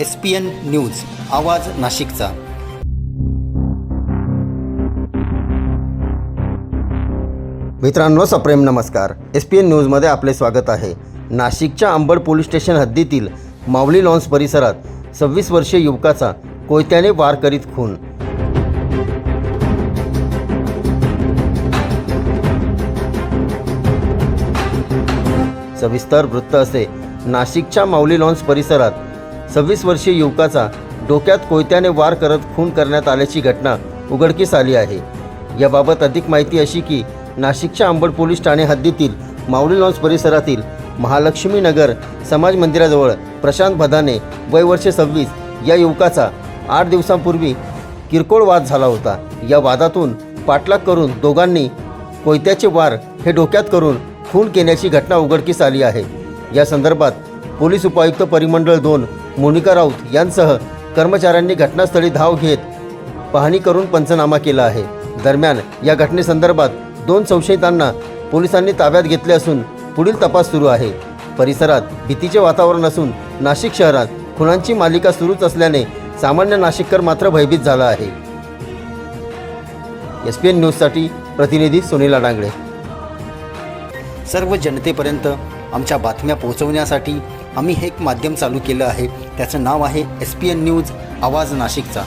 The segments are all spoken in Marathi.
एस पी एन न्यूज आवाज नाशिकचा. मित्रांनो सप्रेम नमस्कार. एस पी एन न्यूजमध्ये आपले स्वागत आहे. नाशिकच्या अंबड पोलीस स्टेशन हद्दीतील माऊली लॉन्स परिसरात सव्वीस वर्षीय युवकाचा कोयत्याने वार करीत खून. सविस्तर वृत्त असे. नाशिकच्या माऊली लॉन्स परिसरात सव्वीस वर्षीय युवकाचा डोक्यात कोयत्याने वार करत खून करण्यात आल्याची घटना उघडकीस आली आहे. याबाबत अधिक माहिती अशी की नाशिकच्या अंबड पोलीस ठाणे हद्दीतील माऊली लॉन्स परिसरातील महालक्ष्मी नगर समाज मंदिराजवळ प्रशांत भदाने वय वर्षे सव्वीस या युवकाचा आठ दिवसांपूर्वी किरकोळ वाद झाला होता. या वादातून पाठलाग करून दोघांनी कोयत्याचे वार हे डोक्यात करून खून केल्याची घटना उघडकीस आली आहे. या संदर्भात पोलीस उपायुक्त परिमंडळ दोन मोनिका राऊत यांसह कर्मचाऱ्यांनी घटनास्थळी धाव घेत पाहणी करून पंचनामा केला आहे. दरम्यान या घटनेसंदर्भात दोन संशयितांना पोलिसांनी ताब्यात घेतले असून पुढील तपास सुरू आहे. परिसरात भीतीचे वातावरण असून नाशिक शहरात खुनांची मालिका सुरूच असल्याने सामान्य नाशिककर मात्र भयभीत झाला आहे. एस पी एन न्यूजसाठी प्रतिनिधी सुनीला डांगडे सर्व जनतेपर्यंत आमच्या बातम्या पोहोचवण्यासाठी आम्ही हे एक माध्यम चालू केलं आहे. त्याचं नाव आहे एस पी एन न्यूज आवाज नाशिकचा.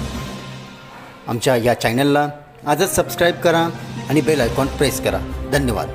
आमच्या या चॅनलला आजच सबस्क्राईब करा आणि बेल आयकॉन प्रेस करा. धन्यवाद.